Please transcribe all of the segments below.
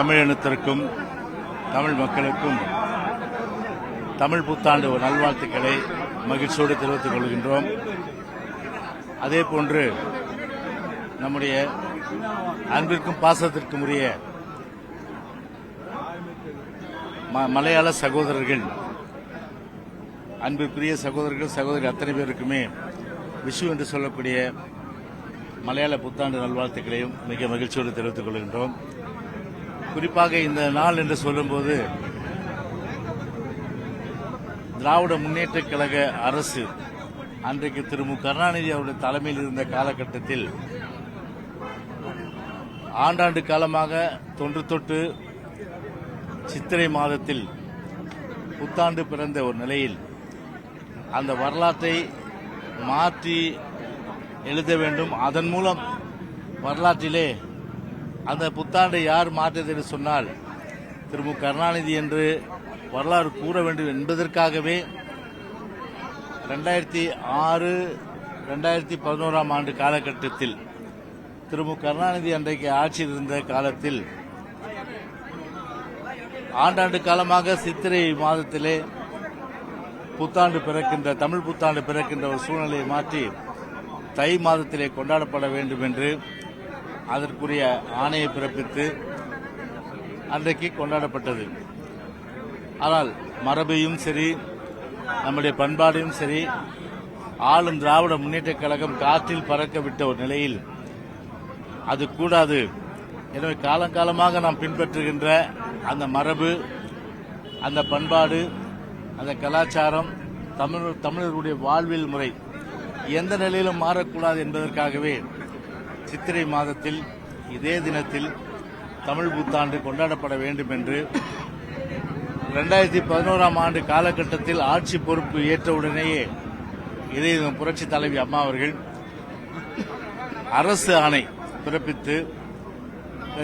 தமிழினத்திற்கும் தமிழ் மக்களுக்கும் தமிழ் புத்தாண்டு நல்வாழ்த்துக்களை மகிழ்ச்சியோடு தெரிவித்துக் கொள்கின்றோம். அதே போன்று நம்முடைய அன்பிற்கும் பாசத்திற்கும் உரிய ம- மலையாள சகோதரர்கள் அன்பிற்குரிய சகோதரர்கள் சகோதரர்கள் அத்தனை பேருக்குமே விஷு என்று சொல்லக்கூடிய மலையாள புத்தாண்டு நல்வாழ்த்துக்களையும் மிக மகிழ்ச்சியோடு தெரிவித்துக் கொள்கின்றோம். குறிப்பாக இந்த நாள் என்று சொல்லும்போது திராவிட முன்னேற்ற கழக அரசு அன்றைக்கு திரு மு. கருணாநிதி அவருடைய தலைமையில் இருந்த காலகட்டத்தில் ஆண்டாண்டு காலமாக தொன்று தொட்டு சித்திரை மாதத்தில் புத்தாண்டு பிறந்த ஒரு நிலையில் அந்த வரலாற்றை மாற்றி எழுத வேண்டும். அதன் மூலம் வரலாற்றிலே அந்த புத்தாண்டை யார் மாற்றியது என்று சொன்னால் திரு மு. கருணாநிதி என்று வரலாறு கூற வேண்டும் என்பதற்காகவே ரெண்டாயிரத்தி ஆறு ரெண்டாயிரத்தி பதினோராம் ஆண்டு காலகட்டத்தில் திரு மு. கருணாநிதி அன்றைக்கு ஆட்சியில் இருந்த காலத்தில் ஆண்டாண்டு காலமாக சித்திரை மாதத்திலே புத்தாண்டு பிறக்கின்ற தமிழ் புத்தாண்டு பிறக்கின்ற ஒரு சூழ்நிலையை மாற்றி தை மாதத்திலே கொண்டாடப்பட வேண்டும் என்று அதற்குரிய ஆணையை பிறப்பித்து அன்றைக்கு கொண்டாடப்பட்டது. ஆனால் மரபையும் சரி நம்முடைய பண்பாடையும் சரி ஆளும் திராவிட முன்னேற்றக் கழகம் காற்றில் பறக்க விட்ட ஒரு நிலையில் அது கூடாது. எனவே காலங்காலமாக நாம் பின்பற்றுகின்ற அந்த மரபு அந்த பண்பாடு அந்த கலாச்சாரம் தமிழ் தமிழர்களுடைய வாழ்வியல் முறை எந்த நிலையிலும் மாறக்கூடாது என்பதற்காகவே சித்திரை மாதத்தில் இதே தினத்தில் தமிழ் புத்தாண்டு கொண்டாடப்பட வேண்டும் என்று ரெண்டாயிரத்தி பதினோராம் ஆண்டு காலகட்டத்தில் ஆட்சி பொறுப்பு ஏற்றவுடனேயே இதே புரட்சி தலைவி அம்மா அவர்கள் அரசு ஆணை பிறப்பித்து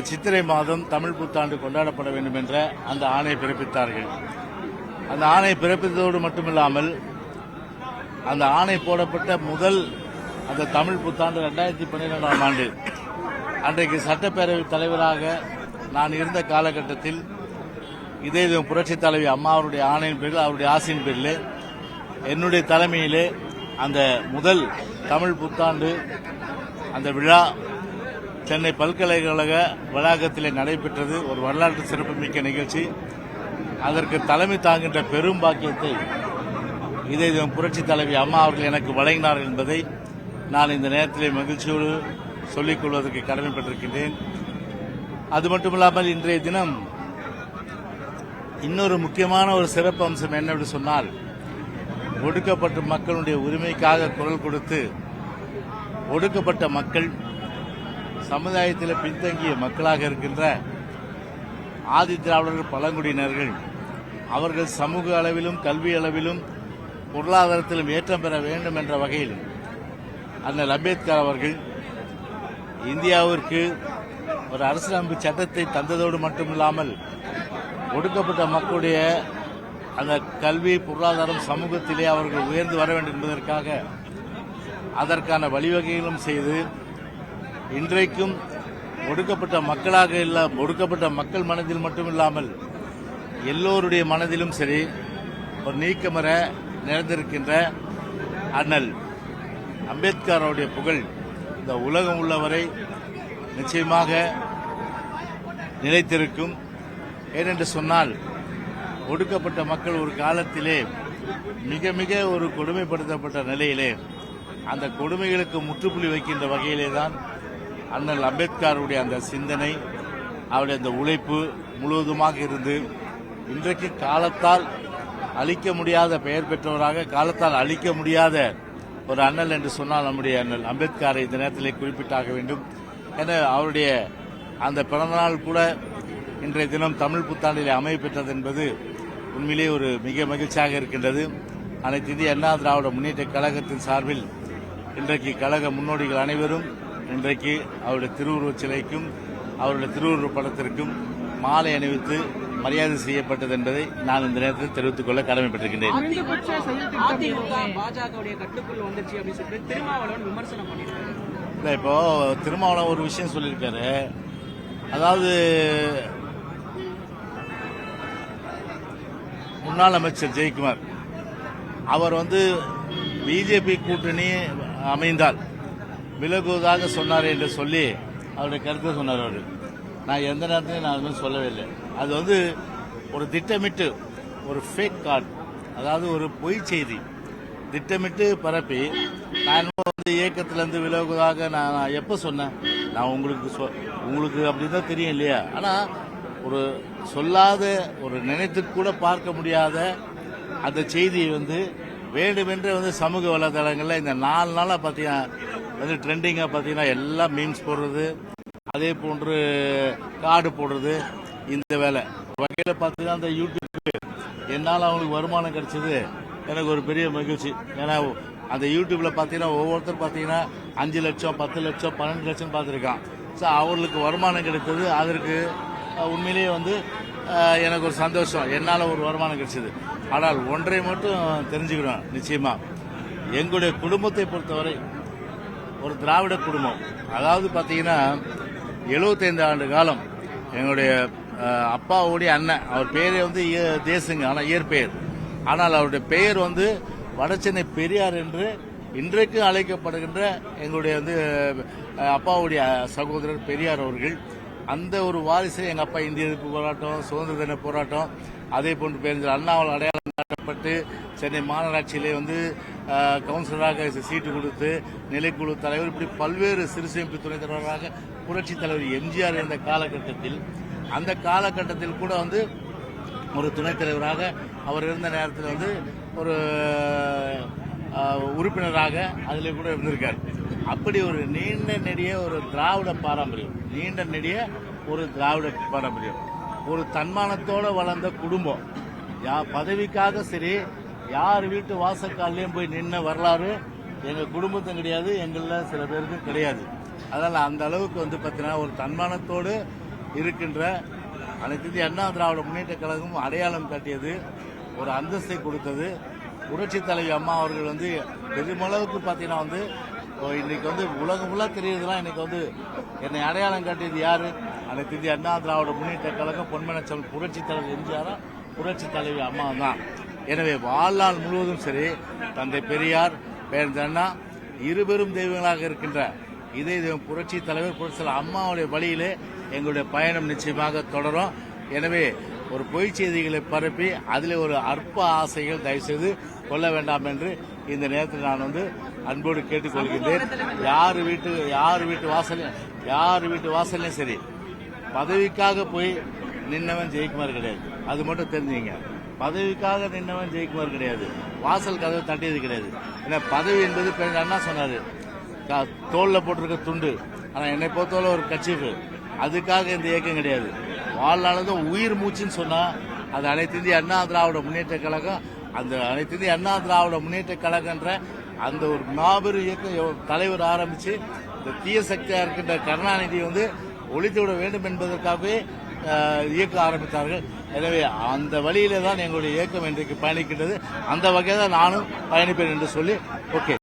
சித்திரை மாதம் தமிழ் புத்தாண்டு கொண்டாடப்பட வேண்டும் என்ற அந்த ஆணையை பிறப்பித்தார்கள். அந்த ஆணை பிறப்பித்ததோடு மட்டுமில்லாமல் அந்த ஆணை போடப்பட்ட முதல் அந்த தமிழ் புத்தாண்டு ரெண்டாயிரத்தி பன்னிரெண்டாம் ஆண்டு. அன்றைக்கு சட்டப்பேரவை தலைவராக நான் இருந்த காலகட்டத்தில் இதே இது புரட்சி தலைவி அம்மா அவருடைய ஆணையின் பேரில் அவருடைய ஆசையின் பேரில் என்னுடைய தலைமையிலே அந்த முதல் தமிழ் புத்தாண்டு அந்த விழா சென்னை பல்கலைக்கழக வளாகத்திலே நடைபெற்றது. ஒரு வரலாற்று சிறப்புமிக்க நிகழ்ச்சி. அதற்கு தலைமை தாங்கின்ற பெரும் பாக்கியத்தை இதை புரட்சி தலைவி அம்மா அவர்கள் எனக்கு வழங்கினார்கள் என்பதை நான் இந்த நேரத்திலே மகிழ்ச்சியோடு சொல்லிக் கொள்வதற்கு கடமைப்பட்டிருக்கின்றேன். அது மட்டுமில்லாமல் இன்றைய தினம் இன்னொரு முக்கியமான ஒரு சிறப்பு அம்சம் என்னவென்று சொன்னால் ஒடுக்கப்பட்ட மக்களுடைய உரிமைக்காக குரல் கொடுத்து ஒடுக்கப்பட்ட மக்கள் சமுதாயத்தில் பின்தங்கிய மக்களாக இருக்கின்ற ஆதி திராவிடர்கள் பழங்குடியினர்கள் அவர்கள் சமூக அளவிலும் கல்வி அளவிலும் பொருளாதாரத்திலும் ஏற்றம் பெற வேண்டும் என்ற வகையில் அண்ணல் அம்பேத்கர் அவர்கள் இந்தியாவிற்கு ஒரு அரசியலமைப்பு சட்டத்தை தந்ததோடு மட்டுமில்லாமல் ஒடுக்கப்பட்ட மக்களுடைய அந்த கல்வி பொருளாதாரம் சமூகத்திலே அவர்கள் உயர்ந்து வர வேண்டும் என்பதற்காக அதற்கான வழிவகைகளும் செய்து இன்றைக்கும் ஒடுக்கப்பட்ட மக்களாக இல்ல ஒடுக்கப்பட்ட மக்கள் மனதில் மட்டுமில்லாமல் எல்லோருடைய மனதிலும் சரி ஒரு நீக்கமர நிறைந்திருக்கின்ற அண்ணல் அம்பேத்கருடைய புகழ் இந்த உலகம் உள்ளவரை நிச்சயமாக நிலைத்திருக்கும். ஏனென்று சொன்னால் ஒடுக்கப்பட்ட மக்கள் ஒரு காலத்திலே மிக மிக ஒரு கொடுமைப்படுத்தப்பட்ட நிலையிலே அந்த கொடுமைகளுக்கு முற்றுப்புள்ளி வைக்கின்ற வகையிலே தான் அண்ணல் அம்பேத்கருடைய அந்த சிந்தனை அவருடைய அந்த உழைப்பு முழுவதுமாக இருந்து இன்றைக்கு காலத்தால் அழிக்க முடியாத பெயர் பெற்றவராக காலத்தால் அழிக்க முடியாத ஒரு அண்ணல் என்று சொன்னால் நம்முடைய அண்ணல். அம்பேத்கரை இந்த நேரத்திலே குறிப்பிட்டாக வேண்டும். என அவருடைய அந்த பிறந்தநாள் கூட இன்றைய தினம் தமிழ் புத்தாண்டிலே அமைய பெற்றது என்பது உண்மையிலே ஒரு மிக மகிழ்ச்சியாக இருக்கின்றது. அனைத்து இந்திய அண்ணா திராவிட முன்னேற்ற கழகத்தின் சார்பில் இன்றைக்கு கழக முன்னோடிகள் அனைவரும் இன்றைக்கு அவருடைய திருவுருவச் சிலைக்கும் அவருடைய திருவுருவப் படத்திற்கும் மாலை அணிவித்து மரியாதை செய்யப்பட்டது என்பதை நான் இந்த நேரத்தில் தெரிவித்துக் கொள்ள கடமைப்பட்டிருக்கின்றேன். இல்லை இப்போ திருமாவளவன் ஒரு விஷயம் சொல்லியிருக்காரு. அதாவது முன்னாள் அமைச்சர் ஜெயக்குமார் அவர் வந்து பிஜேபி கூட்டணி அமைந்தால் விலகுவதாக சொன்னார் என்று சொல்லி அவருடைய கருத்தை சொன்னார் அவர். நான் எந்த நேரத்திலையும் நான் அதுமாதிரி சொல்லவே இல்லை. அது வந்து ஒரு திட்டமிட்டு ஒரு ஃபேக் கார்டு அதாவது ஒரு பொய் செய்தி. திட்டமிட்டு பரப்பி நான் இன்னும் வந்து இயக்கத்திலேருந்து விலகுவதாக நான் நான் எப்போ சொன்னேன்? நான் உங்களுக்கு சொ உங்களுக்கு அப்படி தான் தெரியும் இல்லையா? ஆனால் ஒரு சொல்லாத ஒரு நினைத்து கூட பார்க்க முடியாத அந்த செய்தியை வந்து வேண்டுமென்றே வந்து சமூக வலைதளங்களில் இந்த நாலு நாளாக பார்த்தீங்கன்னா வந்து ட்ரெண்டிங்காக பார்த்தீங்கன்னா எல்லாம் மீன்ஸ் போடுறது அதே போன்று கார்டு போடுறது இந்த வேலை. வகையில் பார்த்தீங்கன்னா அந்த யூடியூப்பு என்னால் அவங்களுக்கு வருமானம் கிடைச்சது. எனக்கு ஒரு பெரிய மகிழ்ச்சி. ஏன்னா அந்த யூடியூப்ல பார்த்தீங்கன்னா ஒவ்வொருத்தர் பார்த்தீங்கன்னா அஞ்சு லட்சம் பத்து லட்சம் பன்னெண்டு லட்சம் பார்த்துருக்கான். ஸோ அவர்களுக்கு வருமானம் கிடைத்தது. அதற்கு உண்மையிலேயே வந்து எனக்கு ஒரு சந்தோஷம். என்னால் ஒரு வருமானம் கிடைச்சது. ஆனால் ஒன்றை மட்டும் தெரிஞ்சுக்கணும் நிச்சயமாக எங்களுடைய குடும்பத்தை பொறுத்தவரை ஒரு திராவிட குடும்பம். அதாவது பார்த்தீங்கன்னா 75 ஆண்டு காலம் எங்களுடைய அப்பாவுடைய அண்ணன். அவர் பேர் வந்து இய- தேசுங்க ஆனால் இயற்பெயர் ஆனால் அவருடைய பெயர் வந்து வடசென்னை பெரியார் என்று இன்றைக்கு அழைக்கப்படுகின்ற எங்களுடைய வந்து அப்பாவுடைய சகோதரர் பெரியார் அவர்கள். அந்த ஒரு வாரிசு எங்கள் அப்பா இந்திய எதிர்ப்பு போராட்டம் சுதந்திர தின போராட்டம் அதே போன்று பேருந்து அண்ணாவால் அடையாளம் காட்டப்பட்டு சென்னை மாநகராட்சியிலே வந்து கவுன்சிலராக சீட்டு கொடுத்து நிலைக்குழு தலைவர் இப்படி பல்வேறு சிறுசேமிப்பு துணைத் தலைவராக புரட்சி தலைவர் எம்ஜிஆர் இருந்த காலகட்டத்தில் அந்த காலகட்டத்தில் கூட வந்து ஒரு துணைத் தலைவராக அவர் இருந்த நேரத்தில் வந்து ஒரு உறுப்பினராக அதில் கூட இருந்திருக்கார். அப்படி ஒரு நீண்ட நெடிய ஒரு திராவிட பாரம்பரியம் நீண்ட நெடிய ஒரு திராவிட பாரம்பரியம். ஒரு தன்மானத்தோடு வளர்ந்த குடும்பம். யா பதவிக்காக சரி யார் வீட்டு வாசக்கால்லையும் போய் நின்ன வரலாறு எங்கள் குடும்பத்தும் கிடையாது எங்களில் சில பேருக்கும் கிடையாது. அதனால் அந்த அளவுக்கு வந்து பார்த்தீங்கன்னா ஒரு தன்மானத்தோடு இருக்கின்ற அனைத்து இந்திய அண்ணா திராவிட முன்னேற்ற கழகம் அடையாளம் காட்டியது ஒரு அந்தஸ்தை கொடுத்தது. புரட்சி தலைவி அம்மா அவர்கள் வந்து பெருமளவுக்கு பார்த்தீங்கன்னா வந்து இன்னைக்கு வந்து உலகம் ஃபுல்லாக தெரியுதுலாம் இன்னைக்கு வந்து என்னை அடையாளம் காட்டியது யாரு? அனைத்து இந்திய அண்ணா திராவிட முன்னேற்ற கழகம் பொன்மனச்சல் புரட்சி தலைவர் எம்ஜிஆரா? புரட்சி தலைவி அம்மா தான். எனவே வாழ்நாள் முழுவதும் சரி தந்தை பெரியார் பேரன் இருபெரும் தெய்வங்களாக இருக்கின்ற இதே இது புரட்சி தலைவர் புரட்சி அம்மாவுடைய வழியிலே எங்களுடைய பயணம் நிச்சயமாக தொடரும். எனவே ஒரு பொய் செய்திகளை பரப்பி அதில் ஒரு அற்ப ஆசைகள் தயவுசெய்து கொள்ள வேண்டாம் என்று இந்த நேரத்தில் நான் வந்து அன்போடு கேட்டுக்கொள்கின்றேன். யார் வீட்டு யார் வீட்டு வாசலையும் யார் வீட்டு வாசல்லையும் சரி பதவிக்காக போய் நின்னவன் ஜெயக்குமார் கிடையாது. அது மட்டும் தெரிஞ்சுங்க. பதவிக்காக நின்னவன் ஜெயக்குமார் கிடையாது. வாசல் கதவை தட்டியது கிடையாது. ஏன்னா பதவி என்பது பெரிய அண்ணா சொன்னாரு. தோல்ல போட்டிருக்க துண்டு. ஆனா என்னை பொறுத்தவரை ஒரு கட்சிப்பு அதுக்காக இந்த இயக்கம் கிடையாது. வாழ்நாளது உயிர் மூச்சுன்னு சொன்னா அது அனைத்து இந்திய அண்ணா திராவிட முன்னேற்ற கழகம் அந்த அனைத்து இந்திய அண்ணா திராவிட முன்னேற்ற கழகன்ற அந்த ஒரு மாபெரும் இயக்கம் தலைவர் ஆரம்பிச்சு இந்த தீய சக்தியா இருக்கின்ற கருணாநிதி வந்து ஒழித்து விட வேண்டும் என்பதற்காகவே இயக்கம் இயக்க ஆரம்பித்தார்கள். எனவே அந்த வழியிலே தான் எங்களுடைய இயக்கம் இன்றைக்கு பயணிக்கின்றது. அந்த வகையில் தான் நானும் பயணிப்பேன் என்று சொல்லி ஓகே.